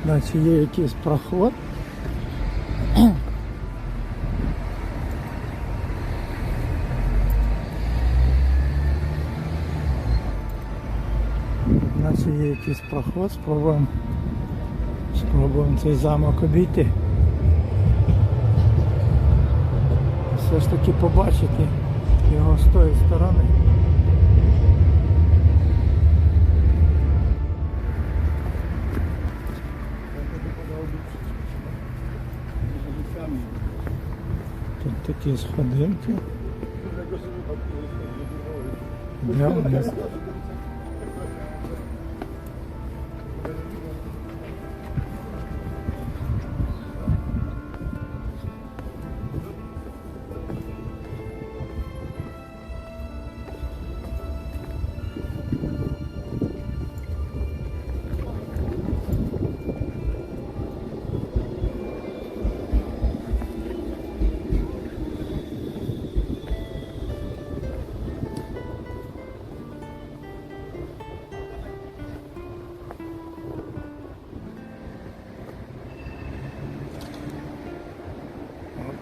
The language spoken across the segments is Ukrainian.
Тут наче є якийсь проход. Наче є якийсь проход, спробуємо спробуємо цей замок обійти. Все ж таки побачити його з тої сторони. Тут такі сходинки.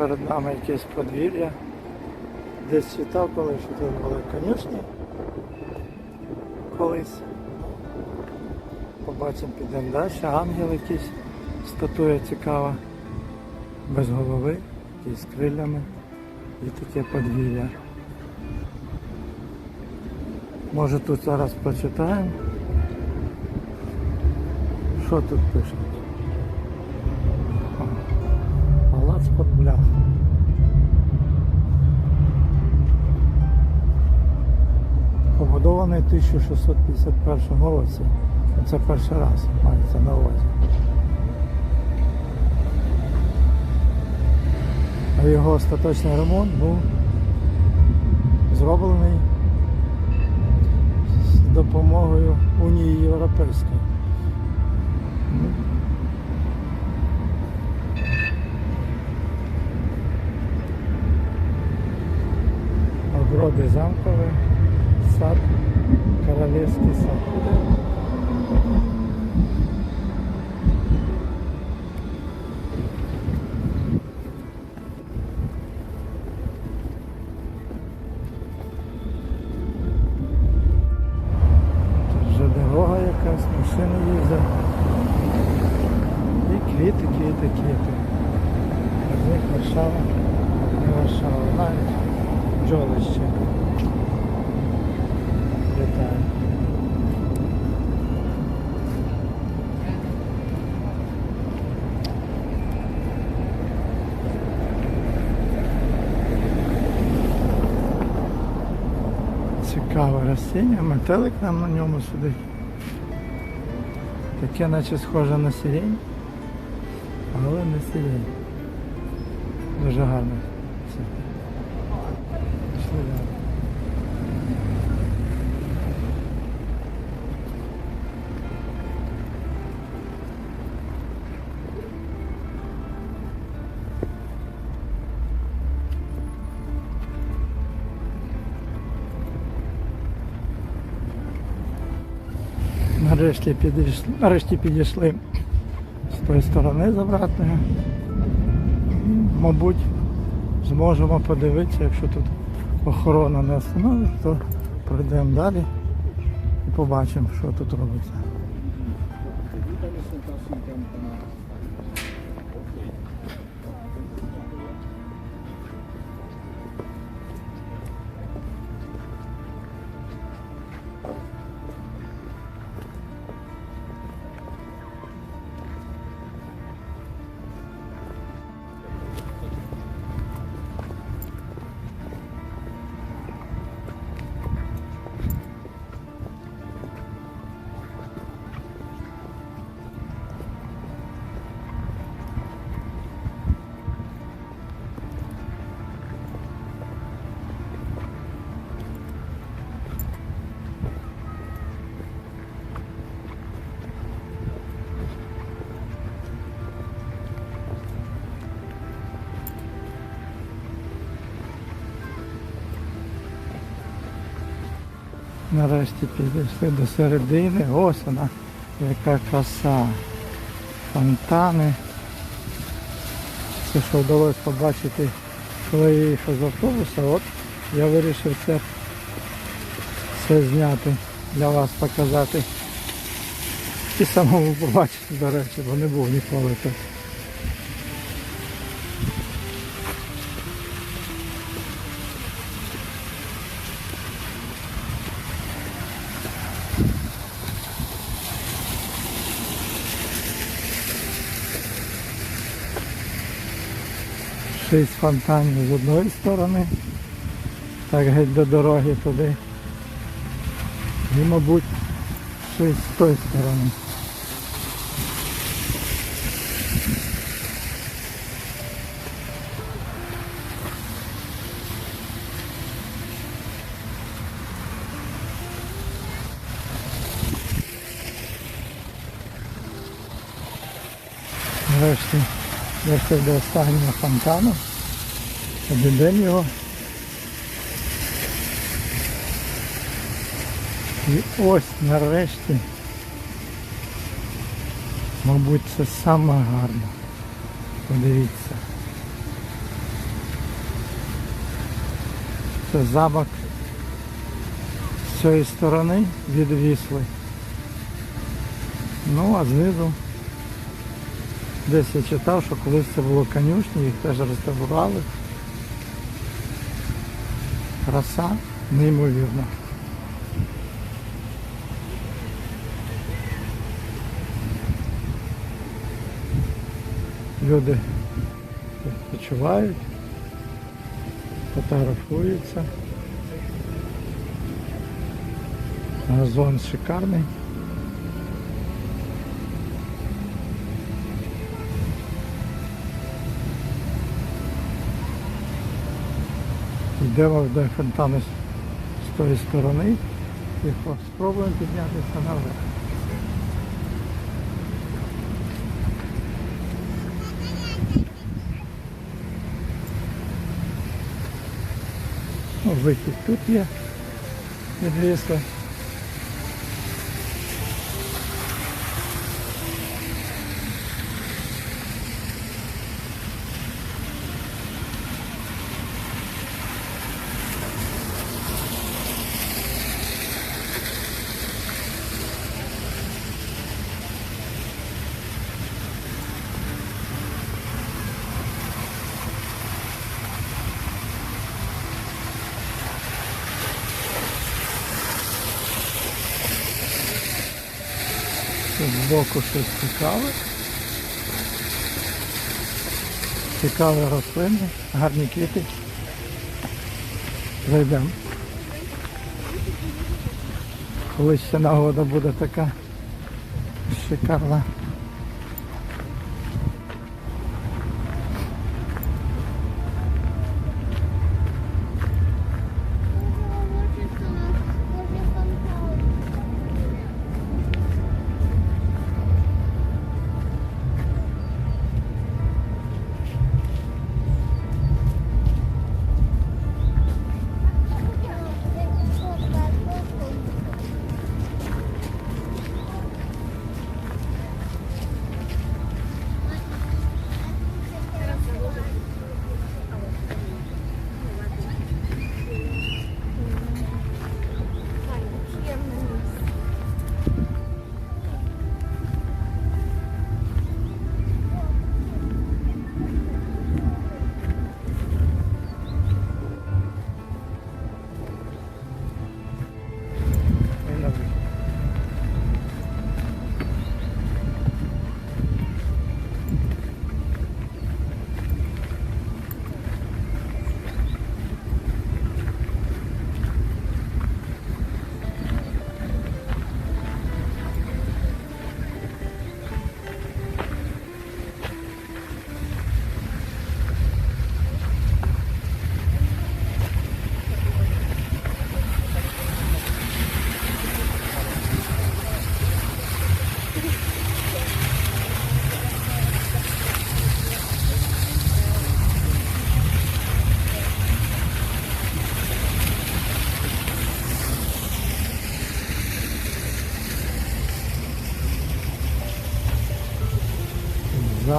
Перед нами якесь подвір'я. Десь читав, коли що тут були конюшні. Колись. Побачимо, підемо далі. Ангел якийсь, статуя цікава. Без голови, якийсь з крилями. І таке подвір'я. Може тут зараз прочитаємо. Що тут пишуть? 1651 році. Це перший раз мається на увазі. А його остаточний ремонт був зроблений з допомогою Унії Європейської. Огороди замкові, сад, королівський сад. Вже дорога якась, машини їздять. І квіти, квіти, квіти. Них Варшава, не Варшава, навіть бджолище. Літає. Цікаве ростіння, метелик нам на ньому сидить. Таке наче схоже на сирень, але не сирень. Дуже гарно. Пішли далі. Нарешті підійшли, нарешті підійшли з тої сторони з обратної. Мабуть, зможемо подивитися, якщо тут охорона не встановить, то пройдемо далі і побачимо, що тут робиться. Нарешті підійшли до середини. Ось вона, яка краса. фонтани. Це що вдалося побачити, коли я їхав з автобуса, от я вирішив це, це зняти, для вас показати. І самому побачити, до речі, бо не був ніколи тут. Шість фонтанів з одної сторони, так геть до дороги туди. І, мабуть, шість з тої сторони. Нарешті дійшов до останнього фонтану. День його. І ось нарешті, мабуть, це саме гарно. Подивіться. Це замок з цієї сторони від Вісли. Ну, а знизу Десь я читав, що колись це було конюшні, їх теж реставрували. Краса неймовірна. Люди відпочивають, фотографуються. Газон шикарний. Йдемо до фонтану з тої сторони і спробуємо піднятися наверх. Ну, вихід тут є від. Тут збоку щось цікаве. Цікаві рослини, гарні квіти. Зайдемо. Колись ще нагода буде така шикарна.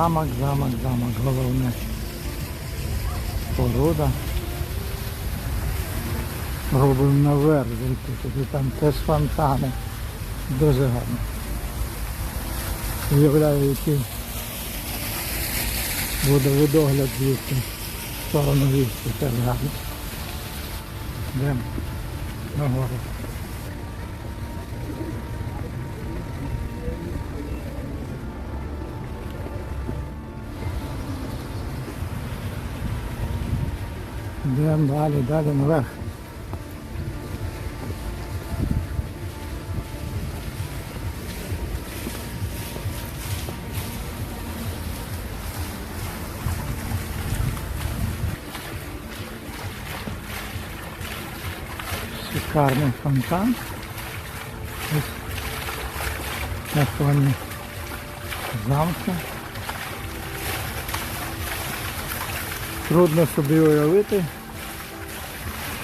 Замок, замок, замок, головне. Порода. Робимо наверх туди там теж фонтани. Дуже гарно. Уявляю, який буде видогляд звідси. В сторону вісті теж гарно. Йдемо нагору. Йдемо далі, далі наверх. Шикарний фонтан. Ось на фоні замку. Трудно собі уявити,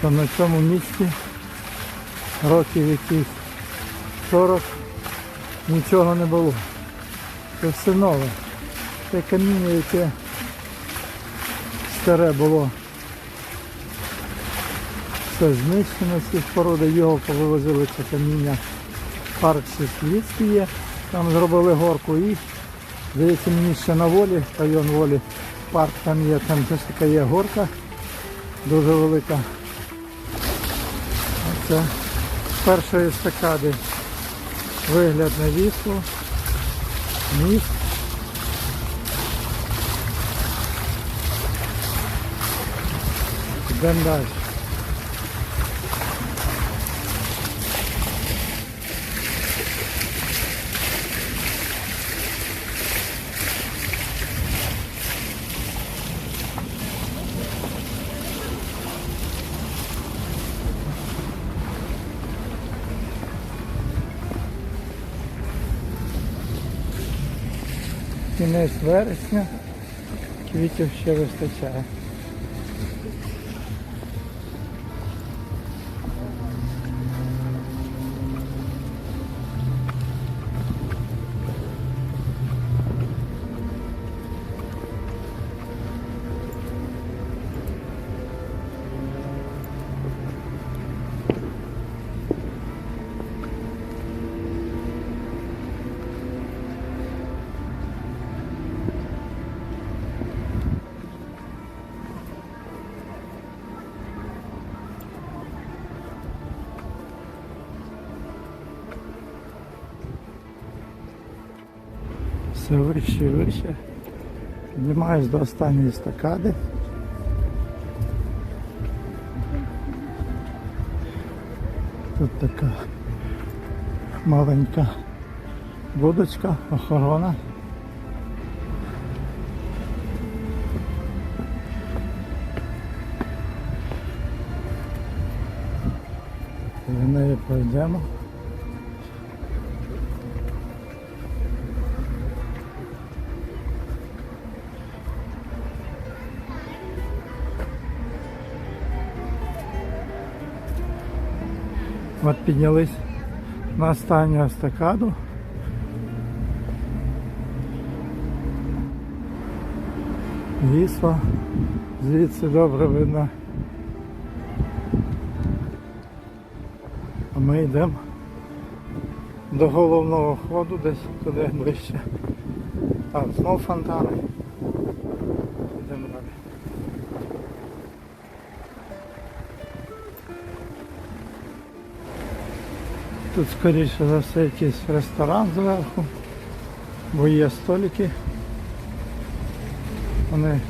що на цьому місці років якісь 40 нічого не було. Це все нове. Це каміння, яке старе було. Все знищено, ці споруди, його повивозили це каміння. Парк Сіслівський є, там зробили горку і, здається, мені ще на волі, район волі, парк там є, там теж така є горка, дуже велика. Це з першої естакади вигляд на вісло, міст. Йдемо далі. Кінець вересня, квітів ще вистачає. Все вище і вище. Піднімаюсь до останньої естакади. Тут така маленька будочка, охорона. За нею пройдемо. От піднялись на останню естакаду. Вісло. Звідси добре видно. А ми йдемо до головного входу десь туди ближче. Так, знов фонтани. Тут скоріше за все якийсь ресторан зверху, бо є столики. Вони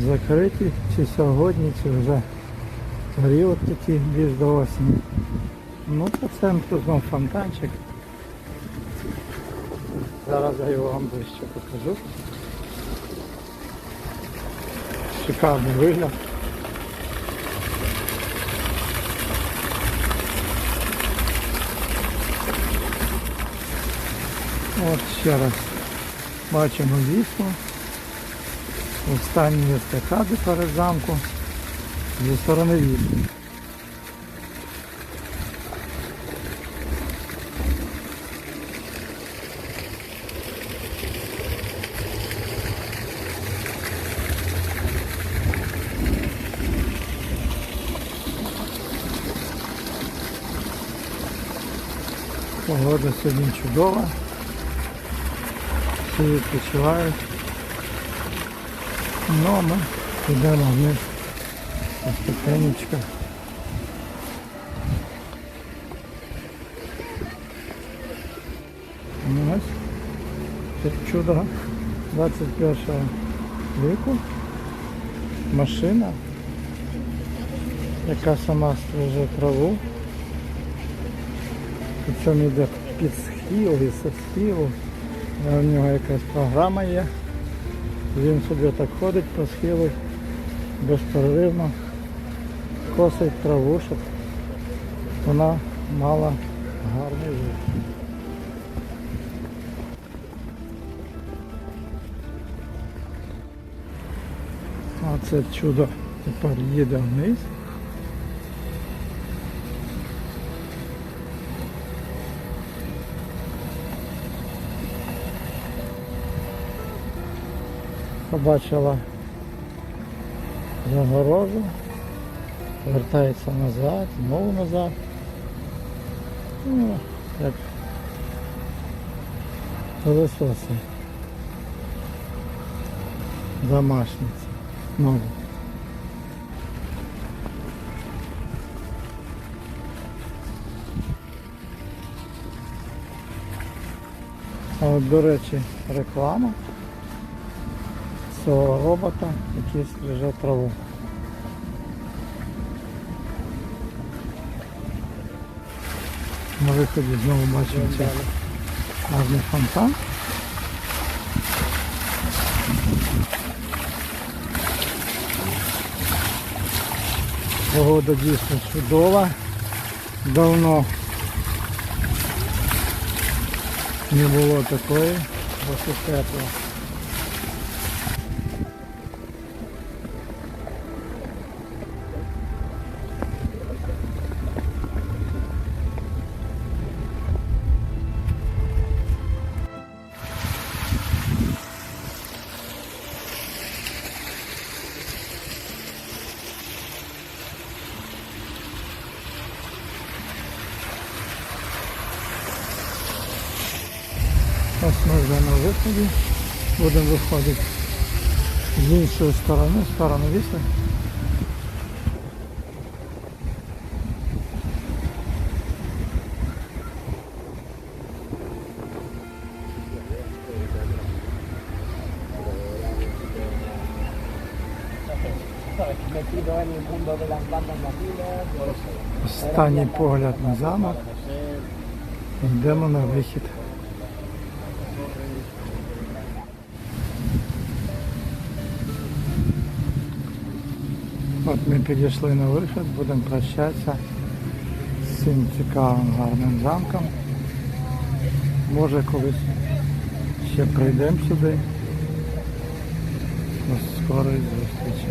закриті, чи сьогодні, чи вже період такий більш до осені. Ну по центру знов фонтанчик. Зараз я його вам ближче покажу. Шикарний вигляд. От ще раз бачимо вісло. Останні естакади перед замку зі сторони вісла. Погода сьогодні чудова. Всі відпочивають. Ну, а ми йдемо вниз по ступенечках. Ну, ось це чудо 21 віку. Машина, яка сама стриже траву. Причому йде під схил і со схилу. В нього якась програма є. Він собі так ходить по схилу безперервно, косить траву, щоб вона мала гарний вид. А це чудо тепер їде вниз. Побачила загорожу, вертається назад, знову назад. Ну, як пилососи. Домашниці. Нові. А от, до речі, реклама цього робота, який стриже траву. На виході знову бачимо цей гарний фонтан. Погода дійсно чудова. Давно не було такої, досить тепло. На виході. Будемо виходити з іншої сторони, в сторону los Останній погляд на замок. Йдемо на вихід. Ми підійшли на вихід, будемо прощатися з цим цікавим гарним замком. Може колись ще прийдемо сюди. До скорої зустрічі.